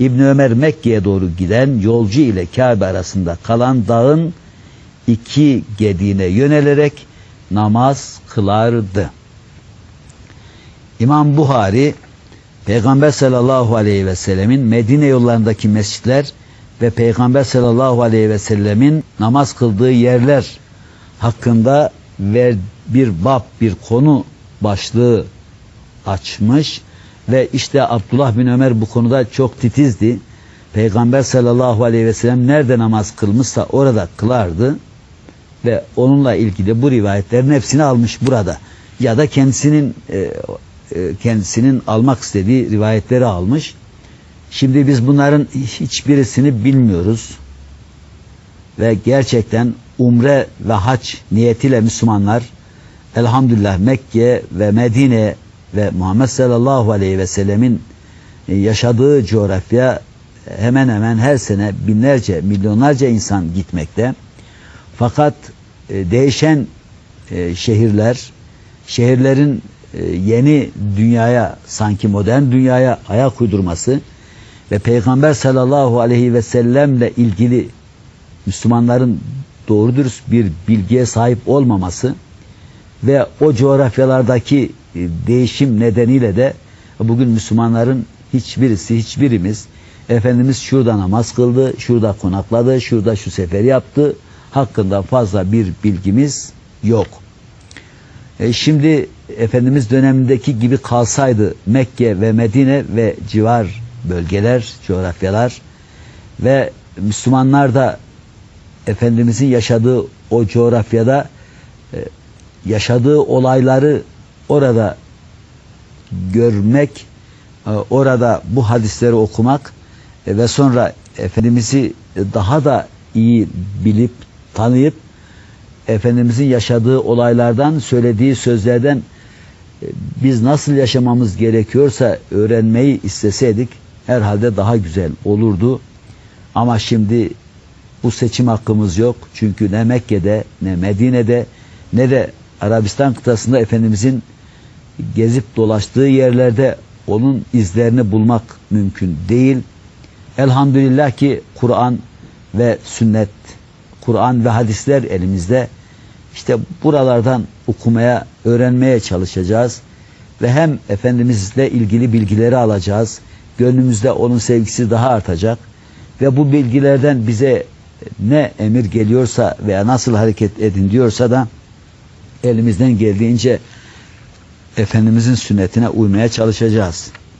İbn Ömer Mekke'ye doğru giden yolcu ile Kabe arasında kalan dağın iki gediğine yönelerek namaz kılardı. İmam Buhari Peygamber sallallahu aleyhi ve sellemin Medine yollarındaki mescitler ve Peygamber sallallahu aleyhi ve sellemin namaz kıldığı yerler hakkında bir bab bir konu başlığı açmış ve işte Abdullah bin Ömer bu konuda çok titizdi. Peygamber sallallahu aleyhi ve sellem nerede namaz kılmışsa orada kılardı ve onunla ilgili bu rivayetlerin hepsini almış burada ya da kendisinin e, e, kendisinin almak istediği rivayetleri almış. Şimdi biz bunların hiçbirisini bilmiyoruz. Ve gerçekten umre ve hac niyetiyle Müslümanlar elhamdülillah Mekke ve Medine ve Muhammed sallallahu aleyhi ve sellemin yaşadığı coğrafya hemen hemen her sene binlerce, milyonlarca insan gitmekte. Fakat e, değişen e, şehirler, şehirlerin e, yeni dünyaya, sanki modern dünyaya ayak uydurması ve Peygamber sallallahu aleyhi ve sellemle ilgili Müslümanların doğru dürüst bir bilgiye sahip olmaması ve o coğrafyalardaki e, değişim nedeniyle de bugün Müslümanların hiçbirisi, hiçbirimiz Efendimiz şurada namaz kıldı, şurada konakladı, şurada şu seferi yaptı hakkında fazla bir bilgimiz yok. E şimdi Efendimiz dönemindeki gibi kalsaydı Mekke ve Medine ve civar bölgeler, coğrafyalar ve Müslümanlar da Efendimizin yaşadığı o coğrafyada e, yaşadığı olayları orada görmek, e, orada bu hadisleri okumak e, ve sonra Efendimiz'i daha da iyi bilip tanıyıp Efendimizin yaşadığı olaylardan, söylediği sözlerden e, biz nasıl yaşamamız gerekiyorsa öğrenmeyi isteseydik herhalde daha güzel olurdu. Ama şimdi bu seçim hakkımız yok. Çünkü ne Mekke'de ne Medine'de ne de Arabistan kıtasında Efendimizin gezip dolaştığı yerlerde onun izlerini bulmak mümkün değil. Elhamdülillah ki Kur'an ve sünnet, Kur'an ve hadisler elimizde. İşte buralardan okumaya, öğrenmeye çalışacağız. Ve hem Efendimizle ilgili bilgileri alacağız. Gönlümüzde onun sevgisi daha artacak. Ve bu bilgilerden bize ne emir geliyorsa veya nasıl hareket edin diyorsa da elimizden geldiğince Efendimizin sünnetine uymaya çalışacağız.